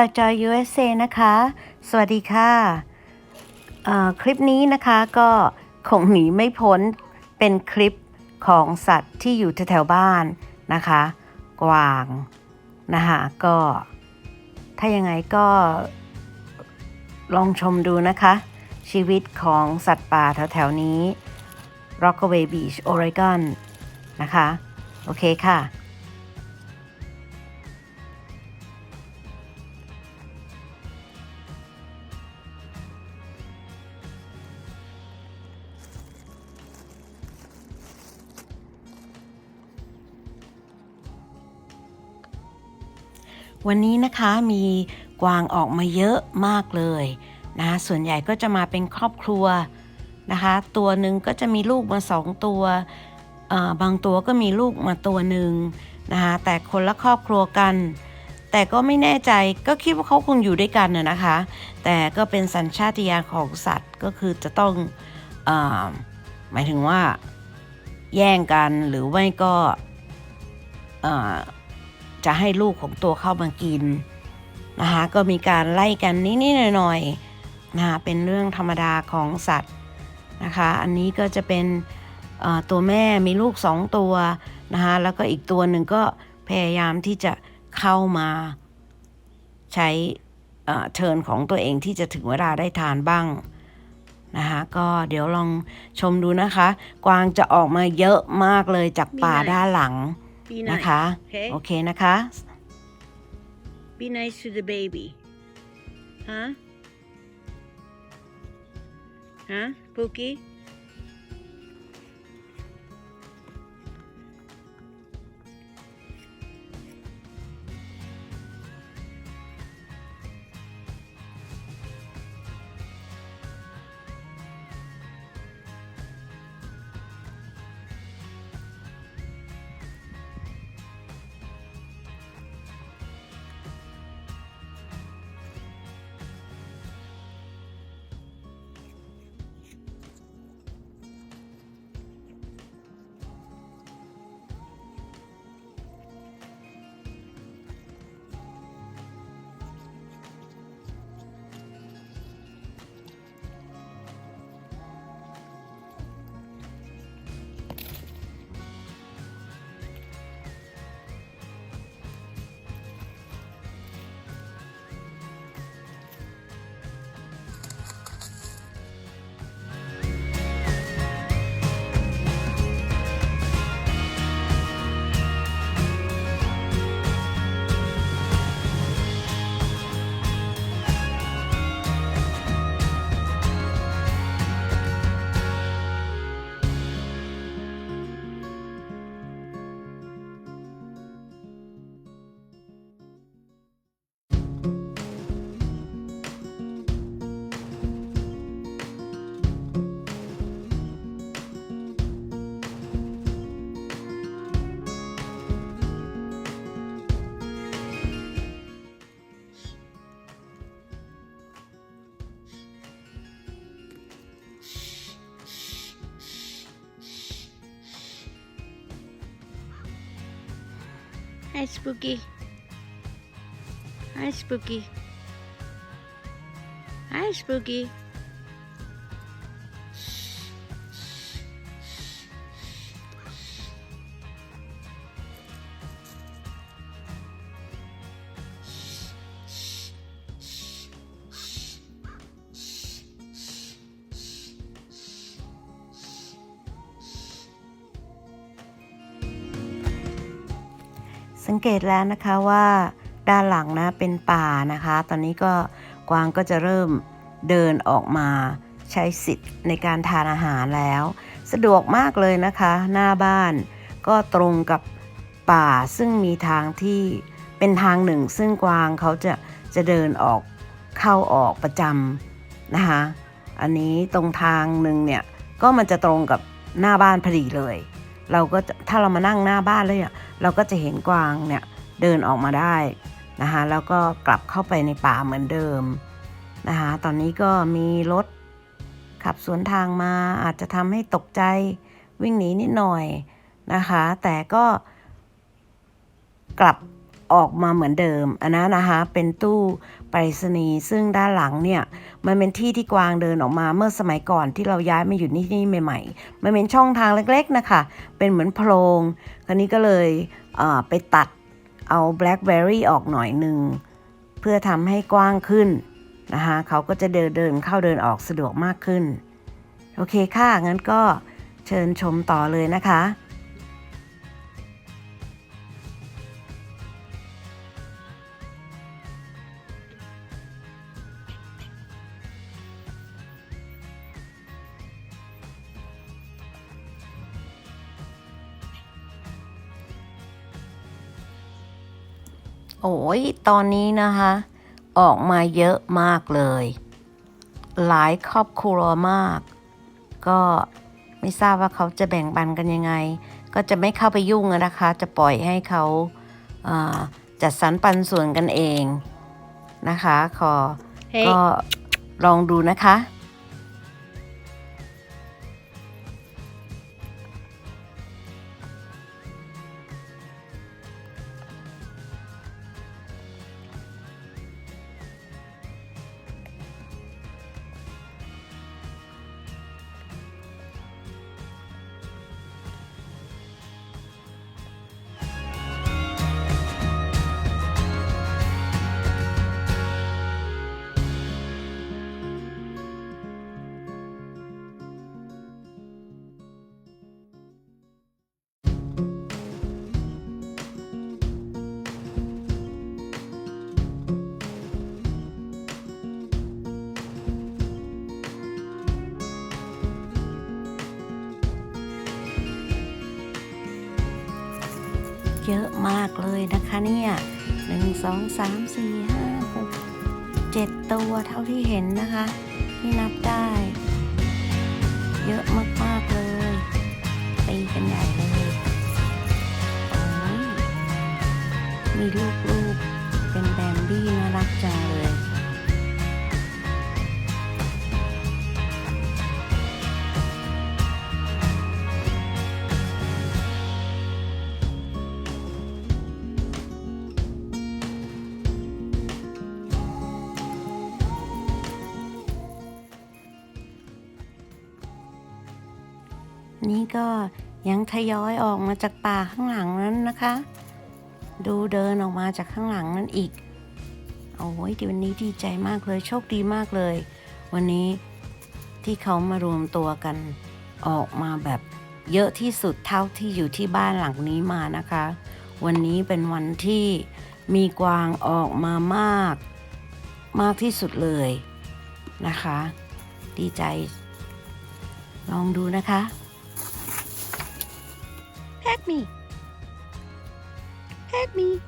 ทอยจอย USA นะคะ สวัสดีค่ะ คลิปนี้นะคะก็คงหนีไม่พ้นเป็นคลิปของสัตว์ที่อยู่แถวๆบ้านนะคะ กวางนะคะก็ ถ้ายังไงก็ลองชมดูนะคะ ชีวิตของสัตว์ป่าแถวๆนี้ Rockaway Beach Oregon นะคะ โอเคค่ะ วันนี้นะคะมีกวางออกมาเยอะมากเลยนะส่วนใหญ่ก็จะมาเป็นครอบครัวนะคะ ตัวหนึ่งก็จะมีลูกมาสองตัวบางตัวก็มีลูกมาตัวหนึ่งนะคะแต่คนละครอบครัวกัน แต่ก็ไม่แน่ใจก็คิดว่าเขาคงอยู่ด้วยกันนะนะคะ แต่ก็เป็นสัญชาตญาณของสัตว์ก็คือจะต้องอหมายถึงว่าแย่งกันหรือไม่ก็ จะให้ลูกของตัวเข้ามากินนะคะก็มีการไล่กันนิดๆหน่อยๆนะคะเป็นเรื่องธรรมดาของสัตว์นะคะอันนี้ก็จะเป็นเอ่อตัวแม่มีลูกสองตัวนะคะแล้วก็อีกตัวหนึ่งก็พยายามที่จะเข้ามาใช้เทิร์นของตัวเองที่จะถึงเวลาได้ทานบ้างนะคะก็เดี๋ยวลองชมดูนะคะ กวางจะออกมาเยอะมากเลยจากป่าด้านหลัง Be นะคะ nice, okay? โอเคนะคะ Be nice to the baby. Huh? Huh, Pookie? Hi, Spooky. Hi, Spooky. Hi, Spooky. สังเกตแล้วนะคะว่าด้านหลังนะเป็นป่านะคะ ตอนนี้ก็กวางก็จะเริ่มเดินออกมาใช้สิทธิ์ในการทานอาหารแล้ว สะดวกมากเลยนะคะ หน้าบ้านก็ตรงกับป่าซึ่งมีทางที่เป็นทางหนึ่ง ซึ่งกวางเขาจะจะเดินออกเข้าออกประจำนะคะ อันนี้ตรงทางหนึ่งเนี่ยก็มันจะตรงกับหน้าบ้านพอดีเลย เราก็ถ้าเรามานั่งหน้าบ้านเลยเนี่ยเราก็จะเห็นกวางเนี่ยเดินออกมาได้นะคะแล้วก็กลับเข้าไปในป่าเหมือนเดิมนะคะตอนนี้ก็มีรถขับสวนทางมาอาจจะทำให้ตกใจวิ่งหนีนิดหน่อยนะคะ แต่ก็กลับ ออกมาเหมือนเดิมอันนั้นนะคะ เป็นตู้ไปรษณีย์ซึ่งด้านหลังเนี่ย มันเป็นที่ที่กวางเดินออกมาเมื่อสมัยก่อนที่เราย้ายมาอยู่ที่นี่ใหม่ๆ มันเป็นช่องทางเล็กๆนะคะ เป็นเหมือนโพรงคราวนี้ก็เลยเออไปตัดเอาแบล็คเบอร์รี่ออกหน่อยหนึ่ง เพื่อทำให้กว้างขึ้นนะคะเขาก็จะเดินเดินเข้าเดินออกสะดวกมากขึ้น โอเคค่ะ งั้นก็เชิญชมต่อเลยนะคะ โอ้ยตอนนี้นะคะ ออกมาเยอะมากเลย หลายครอบครัวมาก ก็ไม่ทราบว่าเขาจะแบ่งปันกันยังไง ก็จะไม่เข้าไปยุ่งอะนะคะ จะปล่อยให้เขาอ่าจัดสรรปันส่วนกันเองนะคะ ขอ Hey, ก็ลองดูนะคะ เยอะมากเลยนะคะเนี่ยหนึ่งสองสามสี่ห้าหกเจ็ดตัวเท่าที่เห็นนะคะ ที่นับได้ เยอะมากๆเลยตีกันใหญ่เลยโอ้ยมีลูก นี่ก็ยังทยอยออกมาจากป่าข้างหลังนั้นนะคะ ดูเดินออกมาจากข้างหลังนั้นอีกโอ้ยวันนี้ดีใจมากเลยโชคดีมากเลย วันนี้ที่เขามารวมตัวกันออกมาแบบเยอะที่สุดเท่าที่อยู่ที่บ้านหลังนี้มานะคะ วันนี้เป็นวันที่มีกวางออกมามาก มากที่สุดเลยนะคะ ดีใจ ลองดูนะคะ pet me. Pet me.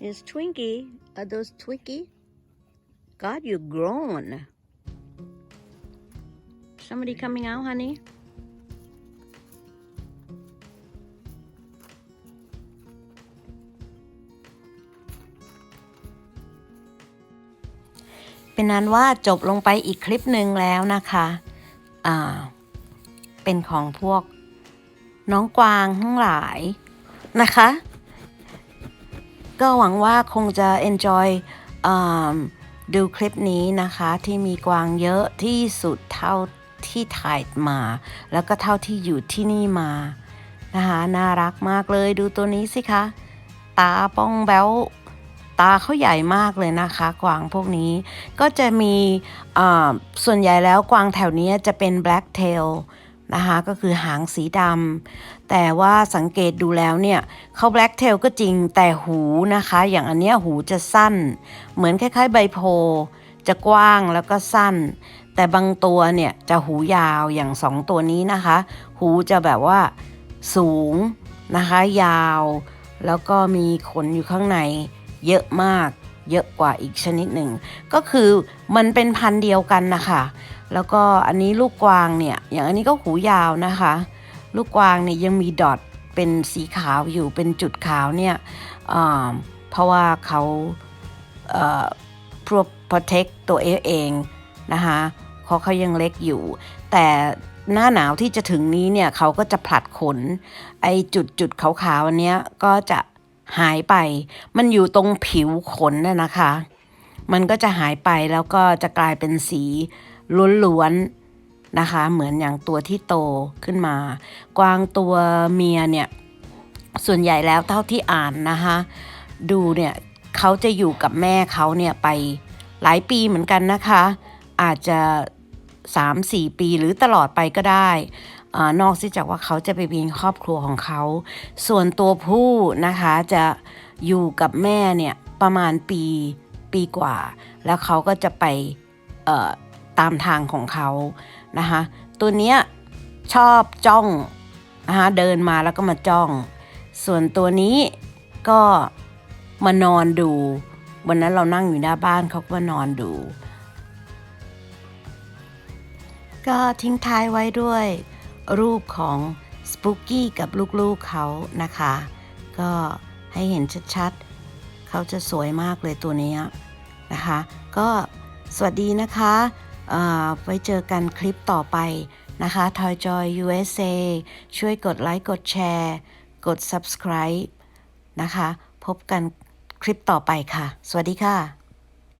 Is Twinkie, are those Twinkie? God, you're grown. Somebody coming out, honey? เป็นนั้นว่าจบลงไปอีกคลิปหนึ่งแล้วนะคะ อ่า เป็นของพวกน้องกวางทั้งหลายนะคะ ก็หวังว่าคงจะ enjoy ดูคลิปนี้นะคะที่มีกวางเยอะที่สุดเท่าที่ถ่ายมา แล้วก็เท่าที่อยู่ที่นี่มานะคะน่ารักมากเลยดูตัวนี้สิคะ ตาป้องแบ้ว ตาเขาใหญ่มากเลยนะคะ กวางพวกนี้ก็จะมีส่วนใหญ่แล้วกวางแถวนี้จะเป็น black tail นะคะก็คือหางสีดำแต่ว่าสังเกตดูแล้วเนี่ยเขา black tail ก็จริงแต่หูนะคะ อย่างอันเนี้ยหูจะสั้น เหมือนคล้ายๆใบโพจะกว้างแล้วก็สั้น แต่บางตัวเนี่ยจะหูยาวอย่างสองตัวนี้นะคะ หูจะแบบว่าสูงนะคะ ยาว แล้วก็มีขนอยู่ข้างในเยอะมาก เยอะกว่าอีกชนิดหนึ่ง ก็คือมันเป็นพันธุ์เดียวกันนะคะ แล้วก็อันนี้ลูกกวางเนี่ย อย่างอันนี้ก็หูยาวนะคะ ลูกกวางเนี่ยยังมีดอทเป็นสีขาวอยู่เป็นจุดขาวเนี่ยเพราะว่าเขาเอ่อ protect ตัวเองนะคะเพราะเขายังเล็กอยู่ แต่หน้าหนาวที่จะถึงนี้เนี่ยเขาก็จะผลัดขน ไอจุดจุดขาวๆอันเนี้ยก็จะหายไป มันอยู่ตรงผิวขนน่ะนะคะ มันก็จะหายไปแล้วก็จะกลายเป็นสี ล้วนๆนะคะ เหมือนอย่างตัวที่โตขึ้นมา กวางตัวเมียเนี่ยส่วนใหญ่แล้วเท่าที่อ่านนะคะ ดูเนี่ยเขาจะอยู่กับแม่เขาเนี่ยไปหลายปีเหมือนกันนะคะ อาจจะ 3-4 ปีหรือตลอดไปก็ได้อานอกจากว่าเขาจะไปมีครอบครัวของเขา ส่วนตัวผู้นะคะจะอยู่กับแม่เนี่ยประมาณปีปีกว่า แล้วเขาก็จะไปเตามทางของเขานะคะตัวเนี้ยชอบจ้องนะคะเดินมาแล้วก็มาจ้อง ส่วนตัวนี้ก็มานอนดู วันนั้นเรานั่งอยู่หน้าบ้านเขาก็มานอนดู ก็ทิ้งท้ายไว้ด้วย รูปของสปูกี้กับลูกๆเขานะคะ ก็ให้เห็นชัดๆ เขาจะสวยมากเลยตัวนี้นะคะ ก็สวัสดีนะคะ ไว้เจอกันคลิปต่อไปนะคะ Toy Joy USA ช่วยกดไลค์กดแชร์ กด subscribe นะคะ พบกันคลิปต่อไปค่ะ สวัสดีค่ะ